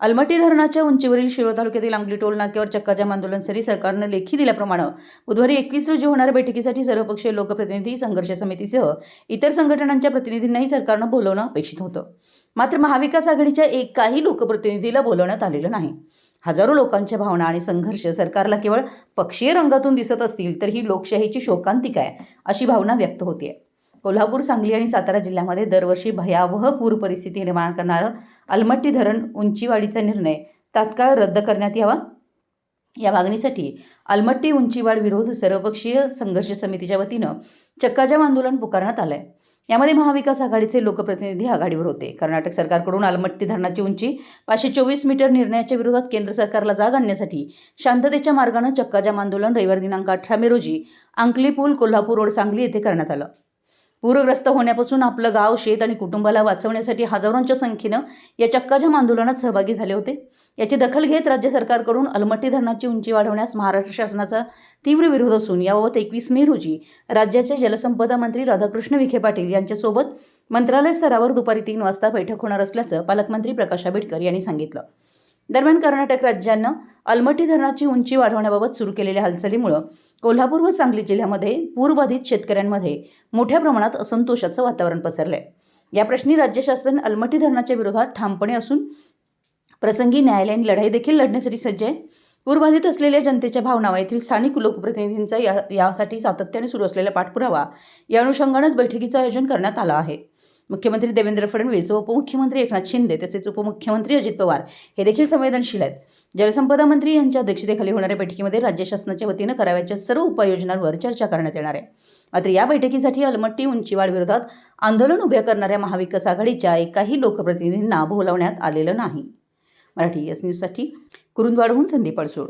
अलमटी धरणाच्या उंचीवरील शिरोळ तालुक्यातील अंगली टोल नाक्यावर चक्काजाम आंदोलन सरी सरकारनं लेखी दिल्याप्रमाणे बुधवारी एकवीस रोजी होणाऱ्या बैठकीसाठी सर्वपक्षीय लोकप्रतिनिधी संघर्ष समितीसह इतर संघटनांच्या प्रतिनिधींनाही सरकारनं बोलवणं अपेक्षित होतं. मात्र महाविकास आघाडीच्या एकाही लोकप्रतिनिधीला बोलवण्यात आलेलं नाही. हजारो लोकांच्या भावना आणि संघर्ष सरकारला केवळ पक्षीय रंगातून दिसत असतील तर ही लोकशाहीची शोकांतिका आहे अशी भावना व्यक्त होतीये. कोल्हापूर सांगली आणि सातारा जिल्ह्यामध्ये दरवर्षी भयावह पूर परिस्थिती निर्माण करणारं अलमट्टी धरण उंचीवाढीचा निर्णय तात्काळ रद्द करण्यात यावा. या मागणीसाठी अलमट्टी उंचीवाढ विरोध सर्वपक्षीय संघर्ष समितीच्या वतीनं चक्काजाम आंदोलन पुकारण्यात आलंय. यामध्ये महाविकास आघाडीचे लोकप्रतिनिधी आघाडीवर होते. कर्नाटक सरकारकडून अलमट्टी धरणाची उंची पाचशे चोवीस मीटर निर्णयाच्या विरोधात केंद्र सरकारला जाग आणण्यासाठी शांततेच्या मार्गानं चक्काजाम आंदोलन रविवार दिनांक अठरा मे रोजी अंकली पूल कोल्हापूर रोड सांगली येथे करण्यात आलं. पूरग्रस्त होण्यापासून आपलं गाव शेत आणि कुटुंबाला वाचवण्यासाठी हजारोंच्या संख्येनं या चक्काजाम आंदोलनात सहभागी झाले होते. याची दखल घेत राज्य सरकारकडून अलमट्टी धरणाची उंची वाढवण्यास महाराष्ट्र शासनाचा तीव्र विरोध असून याबाबत एकवीस मे रोजी राज्याचे जलसंपदा मंत्री राधाकृष्ण विखे पाटील यांच्यासोबत मंत्रालय स्तरावर दुपारी तीन वाजता बैठक होणार असल्याचं पालकमंत्री प्रकाश आंबेडकर यांनी सांगितलं. दरम्यान कर्नाटक राज्यानं अलमट्टी धरणाची उंची वाढवण्याबाबत सुरू केलेल्या हालचालीमुळं कोल्हापूर व सांगली जिल्ह्यामध्ये पूरबाधित शेतकऱ्यांमध्ये मोठ्या प्रमाणात असंतोषाचं वातावरण पसरलं आहे या प्रश्नी राज्य शासन अलमट्टी धरणाच्या विरोधात ठामपणे असून प्रसंगी न्यायालयीन लढाई देखील लढण्यासाठी सज्ज आहे. पूरबाधित असलेल्या जनतेच्या भावना येथील स्थानिक लोकप्रतिनिधींचा या यासाठी सातत्याने सुरू असलेला पाठपुरावा या अनुषंगानंच बैठकीचं आयोजन करण्यात आलं आहे. मुख्यमंत्री देवेंद्र फडणवीस व उपमुख्यमंत्री एकनाथ शिंदे तसेच उपमुख्यमंत्री अजित पवार हे देखील संवेदनशील आहेत. जलसंपदा मंत्री यांच्या अध्यक्षतेखाली होणाऱ्या बैठकीमध्ये राज्य शासनाच्या वतीनं करावयाच्या सर्व उपाययोजनांवर चर्चा करण्यात येणार आहे. मात्र या बैठकीसाठी अलमट्टी उंचीवाढ विरोधात आंदोलन उभ्या करणाऱ्या महाविकास आघाडीच्या एकाही लोकप्रतिनिधींना बोलावण्यात आलेलं नाही. मराठी एस न्यूजसाठी कुरुंदवाडहून संदीप अडसूळ.